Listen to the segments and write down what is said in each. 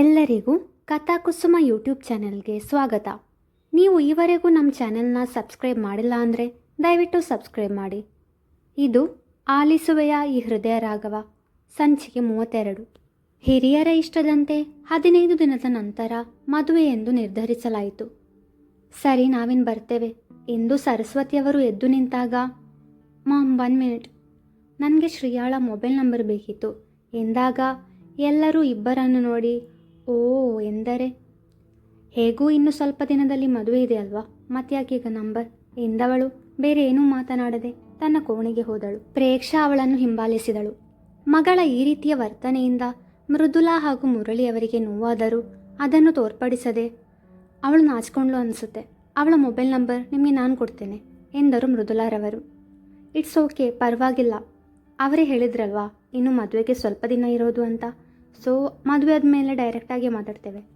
ಎಲ್ಲರಿಗೂ ಕಥಾಕುಸುಮ ಯೂಟ್ಯೂಬ್ ಚಾನೆಲ್ಗೆ ಸ್ವಾಗತ. ನೀವು ಈವರೆಗೂ ನಮ್ಮ ಚಾನೆಲ್ನ ಸಬ್ಸ್ಕ್ರೈಬ್ ಮಾಡಿಲ್ಲ ಅಂದರೆ ದಯವಿಟ್ಟು ಸಬ್ಸ್ಕ್ರೈಬ್ ಮಾಡಿ. ಇದು ಆಲಿಸುವೆಯ ಈ ಹೃದಯ ರಾಘವ, ಸಂಚಿಕೆ ಮೂವತ್ತೆರಡು. ಹಿರಿಯರ ಇಷ್ಟದಂತೆ ಹದಿನೈದು ದಿನದ ನಂತರ ಮದುವೆ ಎಂದು ನಿರ್ಧರಿಸಲಾಯಿತು. ಸರಿ, ನಾವಿನ್ ಬರ್ತೇವೆ. ಎಂದು ಸರಸ್ವತಿಯವರು ಎದ್ದು ನಿಂತಾಗ, ಮಾಮ್ ಒನ್ ಮಿನಿಟ್. ನನಗೆ ಶ್ರೀಯಾಳ ಮೊಬೈಲ್ ನಂಬರ್ ಬೇಕಿತ್ತು. ಎಂದಾಗ ಎಲ್ಲರೂ ಇಬ್ಬರನ್ನು ನೋಡಿ ಓ, ಎಂದರೆ? ಹೇಗೂ ಇನ್ನು ಸ್ವಲ್ಪ ದಿನದಲ್ಲಿ ಮದುವೆ ಇದೆ ಅಲ್ವಾ? ಮತ್ತ್ಯಾಕೀಗ ನಂಬರ್ ಎಂದವಳು? ಬೇರೆ ಏನೂ ಮಾತನಾಡದೆ ತನ್ನ ಕೋಣೆಗೆ ಹೋದಳು. ಪ್ರೇಕ್ಷಾ ಅವಳನ್ನು ಹಿಂಬಾಲಿಸಿದಳು. ಮಗಳ ಈ ರೀತಿಯ ವರ್ತನೆಯಿಂದ ಮೃದುಲಾ ಹಾಗೂ ಮುರಳಿಯವರಿಗೆ ನೋವಾದರೂ ಅದನ್ನು ತೋರ್ಪಡಿಸದೆ, ಅವಳು ನಾಚಿಕೊಂಡ್ಲು ಅನಿಸುತ್ತೆ. ಅವಳ ಮೊಬೈಲ್ ನಂಬರ್ ನಿಮಗೆ ನಾನು ಕೊಡ್ತೇನೆ, ಎಂದರು ಮೃದುಲಾರವರು. ಇಟ್ಸ್ ಓಕೆ, ಪರವಾಗಿಲ್ಲ. ಅವರೇ ಹೇಳಿದ್ರಲ್ವಾ, ಇನ್ನು ಮದುವೆಗೆ ಸ್ವಲ್ಪ ದಿನ ಇರೋದು ಅಂತ? ಸೊ ಮದುವೆ ಆದಮೇಲೆ ಡೈರೆಕ್ಟಾಗಿ ಮಾತಾಡ್ತೇವೆ.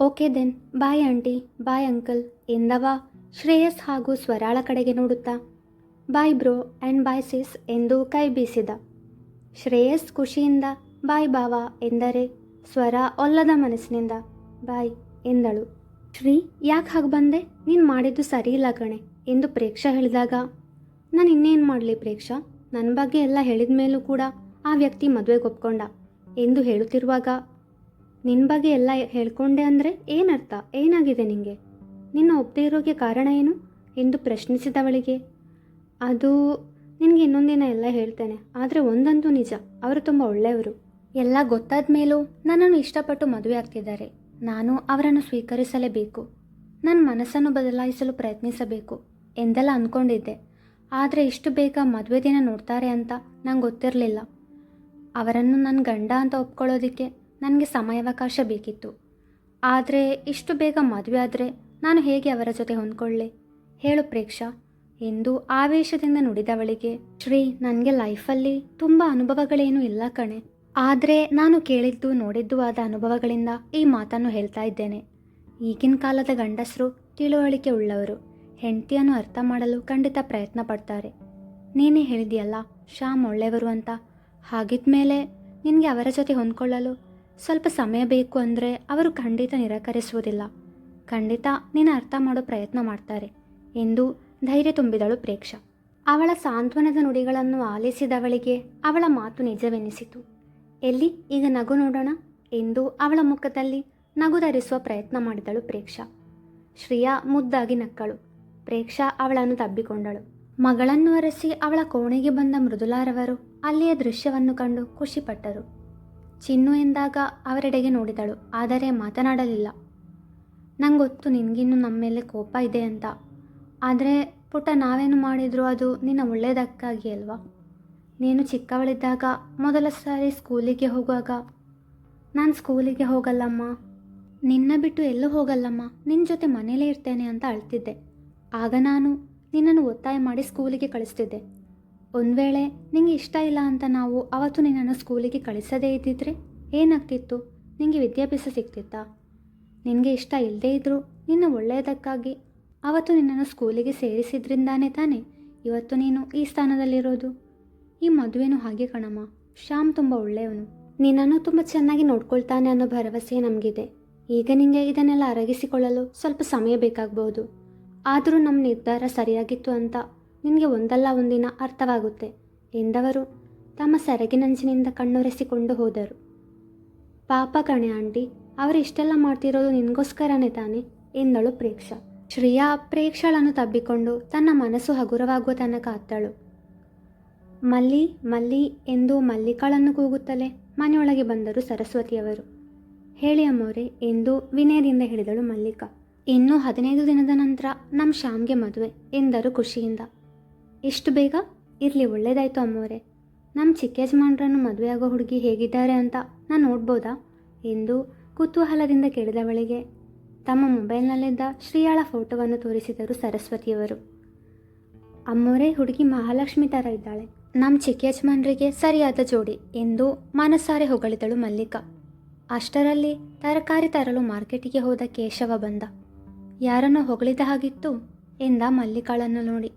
Okay then bye aunty bye uncle ಎಂದವ? Shreyas ಹಾಗೂ ಸ್ವರಾಳ ಕಡೆಗೆ ನೋಡುತ್ತಾ ಬಾಯ್ ಬ್ರೋ ಆ್ಯಂಡ್ ಬಾಯ್ ಸಿಸ್ ಎಂದು ಕೈ ಬೀಸಿದ. ಶ್ರೇಯಸ್ ಖುಷಿಯಿಂದ ಬಾಯ್ ಬಾವ ಎಂದರೆ, ಸ್ವರ ಒಲ್ಲದ ಮನಸ್ಸಿನಿಂದ ಬಾಯ್ ಎಂದಳು. ಶ್ರೀ, ಯಾಕೆ ಹಾಗೆ ಬಂದೆ? ನೀನು ಮಾಡಿದ್ದು ಸರಿ ಇಲ್ಲ ಕಣೆ ಎಂದು ಪ್ರೇಕ್ಷಾ ಹೇಳಿದಾಗ, ನಾನು ಇನ್ನೇನು ಮಾಡಲಿ ಪ್ರೇಕ್ಷಾ? ನನ್ನ ಬಗ್ಗೆ ಎಲ್ಲ ಹೇಳಿದ ಮೇಲೂ ಕೂಡ ಆ ವ್ಯಕ್ತಿ ಮದುವೆಗೆ ಒಪ್ಕೊಂಡ. ಎಂದು ಹೇಳುತ್ತಿರುವಾಗ ನಿನ್ನ ಬಗ್ಗೆ ಎಲ್ಲ ಹೇಳ್ಕೊಂಡೆ ಅಂದರೆ ಏನರ್ಥ? ಏನಾಗಿದೆ ನಿನಗೆ ನಿನ್ನ ಒಪ್ಪದೇ ಇರೋಗೆ ಕಾರಣ ಏನು? ಎಂದು ಪ್ರಶ್ನಿಸಿದವಳಿಗೆ, ಅದು ನಿನಗೆ ಇನ್ನೊಂದಿನ ಎಲ್ಲ ಹೇಳ್ತೇನೆ. ಆದರೆ ಒಂದಂತೂ ನಿಜ. ಅವರು ತುಂಬ ಒಳ್ಳೆಯವರು. ಎಲ್ಲ ಗೊತ್ತಾದ ಮೇಲೂ ನನ್ನನ್ನು ಇಷ್ಟಪಟ್ಟು ಮದುವೆ ಆಗ್ತಿದ್ದಾರೆ. ನಾನು ಅವರನ್ನು ಸ್ವೀಕರಿಸಲೇಬೇಕು. ನನ್ನ ಮನಸ್ಸನ್ನು ಬದಲಾಯಿಸಲು ಪ್ರಯತ್ನಿಸಬೇಕು ಎಂದೆಲ್ಲ ಅಂದ್ಕೊಂಡಿದ್ದೆ ಆದರೆ ಇಷ್ಟು ಬೇಗ ಮದುವೆ ದಿನ ನೋಡ್ತಾರೆ ಅಂತ ನಂಗೆ ಗೊತ್ತಿರಲಿಲ್ಲ. ಅವರನ್ನು ನನ್ನ ಗಂಡ ಅಂತ ಒಪ್ಕೊಳ್ಳೋದಕ್ಕೆ ನನಗೆ ಸಮಯಾವಕಾಶ ಬೇಕಿತ್ತು. ಆದರೆ ಇಷ್ಟು ಬೇಗ ಮದುವೆ ಆದರೆ ನಾನು ಹೇಗೆ ಅವರ ಜೊತೆ ಹೊಂದ್ಕೊಳ್ಳೆ? ಹೇಳು ಪ್ರೇಕ್ಷಾ. ಎಂದು ಆವೇಶದಿಂದ ನುಡಿದವಳಿಗೆ, ಶ್ರೀ, ನನಗೆ ಲೈಫಲ್ಲಿ ತುಂಬ ಅನುಭವಗಳೇನೂ ಇಲ್ಲ ಕಣೆ. ಆದರೆ ನಾನು ಕೇಳಿದ್ದು ನೋಡಿದ್ದು ಆದ ಅನುಭವಗಳಿಂದ ಈ ಮಾತನ್ನು ಹೇಳ್ತಾ ಇದ್ದೇನೆ. ಈಗಿನ ಕಾಲದ ಗಂಡಸರು ತಿಳುವಳಿಕೆ ಉಳ್ಳವರು, ಹೆಂಡತಿಯನ್ನು ಅರ್ಥ ಮಾಡಲು ಖಂಡಿತ ಪ್ರಯತ್ನ ಪಡ್ತಾರೆ. ನೀನೇ ಹೇಳಿದೆಯಲ್ಲ, ಶ್ಯಾಮ್ ಒಳ್ಳೆಯವರು ಅಂತ ಹಾಗಿದ್ಮೇಲೆ ನಿನಗೆ ಅವರ ಜೊತೆ ಹೊಂದ್ಕೊಳ್ಳಲು ಸ್ವಲ್ಪ ಸಮಯ ಬೇಕು ಅಂದರೆ ಅವರು ಖಂಡಿತ ನಿರಾಕರಿಸುವುದಿಲ್ಲ. ಖಂಡಿತ ನೀನು ಅರ್ಥ ಮಾಡೋ ಪ್ರಯತ್ನ ಮಾಡ್ತಾರೆ ಎಂದು ಧೈರ್ಯ ತುಂಬಿದಳು ಪ್ರೇಕ್ಷಾ. ಅವಳ ಸಾಂತ್ವನದ ನುಡಿಗಳನ್ನು ಆಲಿಸಿದವಳಿಗೆ ಅವಳ ಮಾತು ನಿಜವೆನಿಸಿತು. ಎಲ್ಲಿ ಈಗ ನಗು ನೋಡೋಣ ಎಂದು ಅವಳ ಮುಖದಲ್ಲಿ ನಗು ಧರಿಸುವ ಪ್ರಯತ್ನ ಮಾಡಿದಳು ಪ್ರೇಕ್ಷಾ. ಶ್ರಿಯಾ ಮುದ್ದಾಗಿ ನಕ್ಕಳು. ಪ್ರೇಕ್ಷಾ ಅವಳನ್ನು ತಬ್ಬಿಕೊಂಡಳು. ಮಗಳನ್ನು ಅರಸಿ ಅವಳ ಕೋಣೆಗೆ ಬಂದ ಮೃದುಲಾರವರು ಅಲ್ಲಿಯ ದೃಶ್ಯವನ್ನು ಕಂಡು ಖುಷಿಪಟ್ಟರು. ಚಿನ್ನು ಎಂದಾಗ ಅವರೆಡೆಗೆ ನೋಡಿದಳು, ಆದರೆ ಮಾತನಾಡಲಿಲ್ಲ. ನಂಗೊತ್ತು ನಿನಗಿನ್ನೂ ನಮ್ಮ ಮೇಲೆ ಕೋಪ ಇದೆ ಅಂತ. ಆದರೆ ಪುಟ ನಾವೇನು ಮಾಡಿದರೂ ಅದು ನಿನ್ನ ಒಳ್ಳೆಯದಕ್ಕಾಗಿ ಅಲ್ವಾ? ನೀನು ಚಿಕ್ಕವಳಿದ್ದಾಗ ಮೊದಲ ಸಾರಿ ಸ್ಕೂಲಿಗೆ ಹೋಗುವಾಗ, ನಾನು ಸ್ಕೂಲಿಗೆ ಹೋಗಲ್ಲಮ್ಮ. ನಿನ್ನ ಬಿಟ್ಟು ಎಲ್ಲೂ ಹೋಗಲ್ಲಮ್ಮ. ನಿನ್ನ ಜೊತೆ ಮನೇಲೇ ಇರ್ತೇನೆ ಅಂತ ಅಳ್ತಿದ್ದೆ. ಆಗ ನಾನು ನಿನ್ನನ್ನು ಒತ್ತಾಯ ಮಾಡಿ ಸ್ಕೂಲಿಗೆ ಕಳಿಸ್ತಿದ್ದೆ. ಒಂದು ವೇಳೆ ನಿಂಗೆ ಇಷ್ಟ ಇಲ್ಲ ಅಂತ ನಾವು ಅವತ್ತು ನಿನ್ನನ್ನು ಸ್ಕೂಲಿಗೆ ಕಳಿಸದೇ ಇದ್ದಿದ್ರೆ ಏನಾಗ್ತಿತ್ತು? ನಿನಗೆ ವಿದ್ಯಾಭ್ಯಾಸ ಸಿಗ್ತಿತ್ತಾ? ನಿನಗೆ ಇಷ್ಟ ಇಲ್ಲದೇ ಇದ್ದರೂ ನಿನ್ನ ಒಳ್ಳೆಯದಕ್ಕಾಗಿ ಅವತ್ತು ನಿನ್ನನ್ನು ಸ್ಕೂಲಿಗೆ ಸೇರಿಸಿದ್ರಿಂದಾನೇ ತಾನೇ ಇವತ್ತು ನೀನು ಈ ಸ್ಥಾನದಲ್ಲಿರೋದು? ಈ ಮದುವೆನೂ ಹಾಗೆ ಕಣಮ್ಮ. ಶ್ಯಾಮ್ ತುಂಬ ಒಳ್ಳೆಯವನು. ನಿನ್ನನ್ನು ತುಂಬ ಚೆನ್ನಾಗಿ ನೋಡ್ಕೊಳ್ತಾನೆ ಅನ್ನೋ ಭರವಸೆ ನಮಗಿದೆ. ಈಗ ನಿಮಗೆ ಇದನ್ನೆಲ್ಲ ಅರಗಿಸಿಕೊಳ್ಳಲು ಸ್ವಲ್ಪ ಸಮಯ ಬೇಕಾಗ್ಬೋದು. ಆದರೂ ನಮ್ಮ ನಿರ್ಧಾರ ಸರಿಯಾಗಿತ್ತು ಅಂತ ನಿನಗೆ ಒಂದಲ್ಲ ಒಂದಿನ ಅರ್ಥವಾಗುತ್ತೆ ಎಂದವರು ತಮ್ಮ ಸೆರಗಿನಂಚಿನಿಂದ ಕಣ್ಣೊರೆಸಿಕೊಂಡು ಹೋದರು. ಪಾಪ ಕಣೆ ಆಂಟಿ, ಅವರು ಇಷ್ಟೆಲ್ಲ ಮಾಡ್ತಿರೋದು ನಿನಗೋಸ್ಕರನೇ ತಾನೆ ಎಂದಳು ಪ್ರೇಕ್ಷಾ. ಶ್ರೇಯಾ ಪ್ರೇಕ್ಷಳನ್ನು ತಬ್ಬಿಕೊಂಡು ತನ್ನ ಮನಸ್ಸು ಹಗುರವಾಗುವ ತನಕ ಅತ್ತಳು. ಮಲ್ಲಿ ಮಲ್ಲಿ ಎಂದು ಮಲ್ಲಿಕಾಳನ್ನು ಕೂಗುತ್ತಲೇ ಮನೆಯೊಳಗೆ ಬಂದರು ಸರಸ್ವತಿಯವರು. ಹೇಳಿ ಅಮ್ಮೋರೆ ಎಂದು ವಿನಯದಿಂದ ಹೇಳಿದಳು ಮಲ್ಲಿಕಾ. ಇನ್ನೂ ಹದಿನೈದು ದಿನದ ನಂತರ ನಮ್ಮ ಶ್ಯಾಮ್ಗೆ ಮದುವೆ ಎಂದರು ಖುಷಿಯಿಂದ. ಎಷ್ಟು ಬೇಗ? ಇರಲಿ, ಒಳ್ಳೇದಾಯಿತು ಅಮ್ಮೋರೆ ನಮ್ಮ ಚಿಕ್ಕ ಯಜಮಾನ್ರನ್ನು ಮದುವೆಯಾಗೋ ಹುಡುಗಿ ಹೇಗಿದ್ದಾರೆ ಅಂತ ನಾನು ನೋಡ್ಬೋದಾ? ಎಂದು ಕುತೂಹಲದಿಂದ ಕೇಳಿದವಳಿಗೆ, ತಮ್ಮ ಮೊಬೈಲ್ನಲ್ಲಿದ್ದ ಶ್ರೀಯಾಳ ಫೋಟೋವನ್ನು ತೋರಿಸಿದರು ಸರಸ್ವತಿಯವರು. ಅಮ್ಮೋರೇ ಹುಡುಗಿ ಮಹಾಲಕ್ಷ್ಮಿ ಥರ ಇದ್ದಾಳೆ. ನಮ್ಮ ಚಿಕ್ಕ ಯಜಮಾನ್ರಿಗೆ ಸರಿಯಾದ ಜೋಡಿ ಎಂದು ಮನಸಾರೆ ಹೊಗಳಿದಳು ಮಲ್ಲಿಕಾ. ಅಷ್ಟರಲ್ಲಿ ತರಕಾರಿ ತರಲು ಮಾರ್ಕೆಟಿಗೆ ಹೋದ ಕೇಶವ ಬಂದ. ಯಾರನ್ನೋ ಹೊಗಳಿದ ಹಾಗಿತ್ತು ಎಂದ ಮಲ್ಲಿಕಾಳನ್ನು ನೋಡಿ.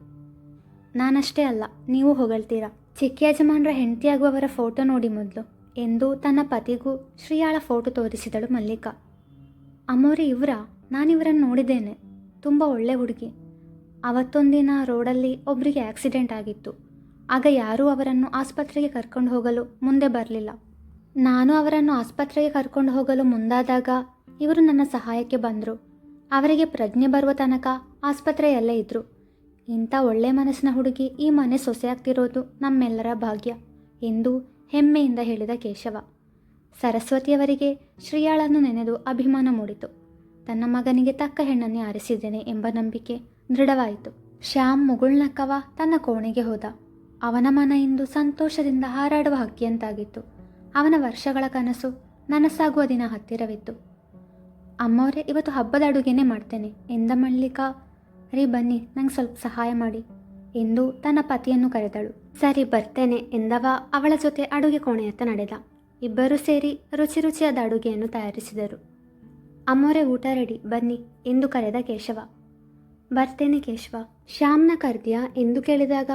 ನಾನಷ್ಟೇ ಅಲ್ಲ, ನೀವು ಹೊಗಳ್ತೀರಾ. ಚಿಕ್ಕ ಯಜಮಾನ್ರ ಹೆಂಡತಿಯಾಗುವವರ ಫೋಟೋ ನೋಡಿ ಮೊದಲು. ಎಂದು ತನ್ನ ಪತಿಗೂ ಶ್ರೀಯಾಳ ಫೋಟೋ ತೋರಿಸಿದಳು ಮಲ್ಲಿಕಾ. ಅಮ್ಮೋರೆ ಇವರ, ನಾನಿವರನ್ನು ನೋಡಿದ್ದೇನೆ. ತುಂಬ ಒಳ್ಳೆ ಹುಡುಗಿ. ಅವತ್ತೊಂದಿನ ರೋಡಲ್ಲಿ ಒಬ್ಬರಿಗೆ ಆಕ್ಸಿಡೆಂಟ್ ಆಗಿತ್ತು. ಆಗ ಯಾರೂ ಅವರನ್ನು ಆಸ್ಪತ್ರೆಗೆ ಕರ್ಕೊಂಡು ಹೋಗಲು ಮುಂದೆ ಬರಲಿಲ್ಲ. ನಾನು ಅವರನ್ನು ಆಸ್ಪತ್ರೆಗೆ ಕರ್ಕೊಂಡು ಹೋಗಲು ಮುಂದಾದಾಗ ಇವರು ನನ್ನ ಸಹಾಯಕ್ಕೆ ಬಂದರು. ಅವರಿಗೆ ಪ್ರಜ್ಞೆ ಬರುವ ತನಕ ಆಸ್ಪತ್ರೆಯಲ್ಲೇ ಇದ್ದರು ಇಂಥ ಒಳ್ಳೆ ಮನಸ್ಸಿನ ಹುಡುಗಿ ಈ ಮನೆ ಸೊಸೆಯಾಗ್ತಿರೋದು ನಮ್ಮೆಲ್ಲರ ಭಾಗ್ಯ, ಎಂದು ಹೆಮ್ಮೆಯಿಂದ ಹೇಳಿದ ಕೇಶವ. ಸರಸ್ವತಿಯವರಿಗೆ ಶ್ರೀಯಾಳನ್ನು ನೆನೆದು ಅಭಿಮಾನ ಮೂಡಿತು. ತನ್ನ ಮಗನಿಗೆ ತಕ್ಕ ಹೆಣ್ಣನ್ನೇ ಆರಿಸಿದ್ದೇನೆ ಎಂಬ ನಂಬಿಕೆ ದೃಢವಾಯಿತು. ಶ್ಯಾಮ್ ಮುಗುಳ್ನಕ್ಕವ ತನ್ನ ಕೋಣೆಗೆ ಹೋದ. ಅವನ ಮನ ಇಂದು ಸಂತೋಷದಿಂದ ಹಾರಾಡುವ ಹಕ್ಕಿಯಂತಾಗಿತ್ತು. ಅವನ ವರ್ಷಗಳ ಕನಸು ನನಸಾಗುವ ದಿನ ಹತ್ತಿರವಿತ್ತು. ಅಮ್ಮವರೇ ಇವತ್ತು ಹಬ್ಬದ ಅಡುಗೆನೇ ಮಾಡ್ತೇನೆ, ಎಂದ ಮಲ್ಲಿಕಾ ರೀ ಬನ್ನಿ, ನಂಗೆ ಸ್ವಲ್ಪ ಸಹಾಯ ಮಾಡಿ. ಎಂದು ತನ್ನ ಪತಿಯನ್ನು ಕರೆದಳು. ಸರಿ, ಬರ್ತೇನೆ ಎಂದವ ಅವಳ ಜೊತೆ ಅಡುಗೆ ಕೋಣೆಯತ್ತ ನಡೆದ. ಇಬ್ಬರೂ ಸೇರಿ ರುಚಿ ರುಚಿಯಾದ ಅಡುಗೆಯನ್ನು ತಯಾರಿಸಿದರು. ಅಮ್ಮೋರೆ ಊಟ ರೆಡಿ, ಬನ್ನಿ ಎಂದು ಕರೆದ ಕೇಶವ. ಬರ್ತೇನೆ ಕೇಶವ, ಶ್ಯಾಮ್ನ ಕರ್ದ್ಯಾ ಎಂದು ಕೇಳಿದಾಗ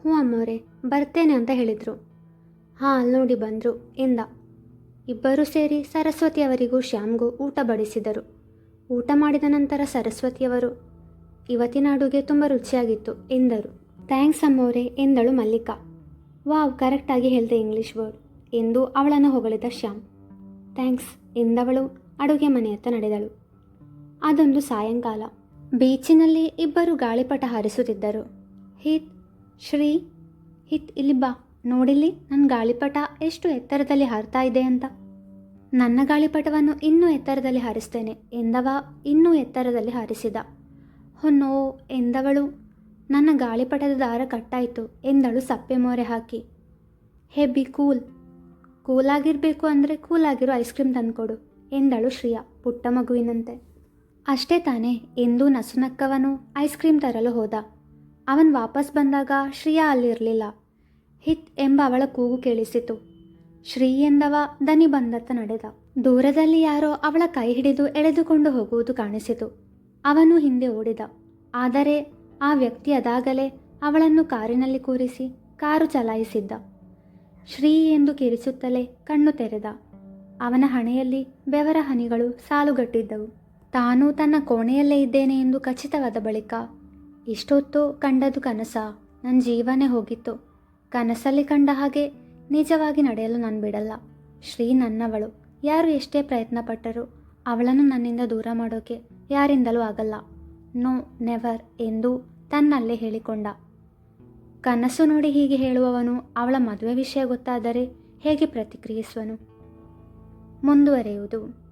ಹ್ಞೂ ಅಮ್ಮೋರೆ ಬರ್ತೇನೆ ಅಂತ ಹೇಳಿದರು. ಹಾಂ ಅಲ್ಲಿ ನೋಡಿ ಬಂದರು ಎಂದ. ಇಬ್ಬರೂ ಸೇರಿ ಸರಸ್ವತಿಯವರಿಗೂ ಶ್ಯಾಮ್ಗೂ ಊಟ ಬಡಿಸಿದರು. ಊಟ ಮಾಡಿದ ನಂತರ ಸರಸ್ವತಿಯವರು ಇವತ್ತಿನ ಅಡುಗೆ ತುಂಬ ರುಚಿಯಾಗಿತ್ತು, ಎಂದರು. ಥ್ಯಾಂಕ್ಸ್ ಅಮ್ಮೋರೆ, ಎಂದಳು ಮಲ್ಲಿಕಾ. ವಾವ್ ಕರೆಕ್ಟಾಗಿ ಹೇಳಿದೆ ಇಂಗ್ಲಿಷ್ ವರ್ಡ್, ಎಂದು ಅವಳನ್ನು ಹೊಗಳಿದ ಶ್ಯಾಮ್. ಥ್ಯಾಂಕ್ಸ್, ಎಂದವಳು ಅಡುಗೆ ಮನೆಯತ್ತ ನಡೆದಳು. ಅದೊಂದು ಸಾಯಂಕಾಲ. ಬೀಚಿನಲ್ಲಿ ಇಬ್ಬರು ಗಾಳಿಪಟ ಹಾರಿಸುತ್ತಿದ್ದರು. ಹಿತ್, ಶ್ರೀ, ಹಿತ್, ಇಲ್ಲಿ ಬಾ. ನೋಡಿಲ್ಲಿ ನನ್ನ ಗಾಳಿಪಟ ಎಷ್ಟು ಎತ್ತರದಲ್ಲಿ ಹಾರ್ತಾ ಇದೆ ಅಂತ. ನನ್ನ ಗಾಳಿಪಟವನ್ನು ಇನ್ನೂ ಎತ್ತರದಲ್ಲಿ ಹಾರಿಸ್ತೇನೆ, ಎಂದವ ಇನ್ನೂ ಎತ್ತರದಲ್ಲಿ ಹಾರಿಸಿದ. ಹೊನ್ನೋ, ಎಂದವಳು. ನನ್ನ ಗಾಳಿಪಟದ ದಾರ ಕಟ್ಟಾಯಿತು, ಎಂದಳು ಸಪ್ಪೆ ಮೋರೆ ಹಾಕಿ. ಹೇ ಬಿ ಕೂಲ್. ಕೂಲಾಗಿರಬೇಕು ಅಂದರೆ ಕೂಲಾಗಿರೋ ಐಸ್ ಕ್ರೀಮ್ ತಂದುಕೊಡು, ಎಂದಳು ಶ್ರಿಯಾ ಪುಟ್ಟ ಮಗುವಿನಂತೆ. ಅಷ್ಟೇ ತಾನೇ, ಎಂದೂ ನಸುನಕ್ಕವನು ಐಸ್ ಕ್ರೀಮ್ ತರಲು ಹೋದ. ಅವನ್ ವಾಪಸ್ ಬಂದಾಗ ಶ್ರಿಯಾ ಅಲ್ಲಿರಲಿಲ್ಲ. ಹಿತ್ ಎಂಬ ಅವಳ ಕೂಗು ಕೇಳಿಸಿತು. ಶ್ರೀ ಎಂದವ ದನಿ ಬಂದತ್ತ ನಡೆದ. ದೂರದಲ್ಲಿ ಯಾರೋ ಅವಳ ಕೈ ಹಿಡಿದು ಎಳೆದುಕೊಂಡು ಹೋಗುವುದು ಕಾಣಿಸಿತು. ಅವನು ಹಿಂದೆ ಓಡಿದ. ಆದರೆ ಆ ವ್ಯಕ್ತಿ ಅದಾಗಲೇ ಅವಳನ್ನು ಕಾರಿನಲ್ಲಿ ಕೂರಿಸಿ ಕಾರು ಚಲಾಯಿಸಿದ್ದ. ಶ್ರೀ ಎಂದು ಕಿರಿಸುತ್ತಲೇ ಕಣ್ಣು ತೆರೆದ. ಅವನ ಹಣೆಯಲ್ಲಿ ಬೆವರ ಹನಿಗಳು ಸಾಲುಗಟ್ಟಿದ್ದವು. ತಾನು ತನ್ನ ಕೋಣೆಯಲ್ಲೇ ಇದ್ದೇನೆ ಎಂದು ಖಚಿತವಾದ ಬಳಿಕ, ಇಷ್ಟೊತ್ತು ಕಂಡದು ಕನಸ ನನ್ನ ಜೀವನೇ ಹೋಗಿತ್ತು. ಕನಸಲ್ಲಿ ಕಂಡ ಹಾಗೆ ನಿಜವಾಗಿ ನಡೆಯಲು ನಾನು ಬಿಡಲ್ಲ. ಶ್ರೀ ನನ್ನವಳು. ಯಾರು ಎಷ್ಟೇ ಪ್ರಯತ್ನ ಪಟ್ಟರೂ ಅವಳನ್ನು ನನ್ನಿಂದ ದೂರ ಮಾಡೋಕೆ ಯಾರಿಂದಲೂ ಆಗಲ್ಲ. ನೋ, ನೆವರ್ ಎಂದು ತನ್ನಲ್ಲೇ ಹೇಳಿಕೊಂಡ. ಕನಸು ನೋಡಿ ಹೀಗೆ ಹೇಳುವವನು ಅವಳ ಮದುವೆ ವಿಷಯ ಗೊತ್ತಾದರೆ ಹೇಗೆ ಪ್ರತಿಕ್ರಿಯಿಸುವನು? ಮುಂದುವರೆಯುವುದು.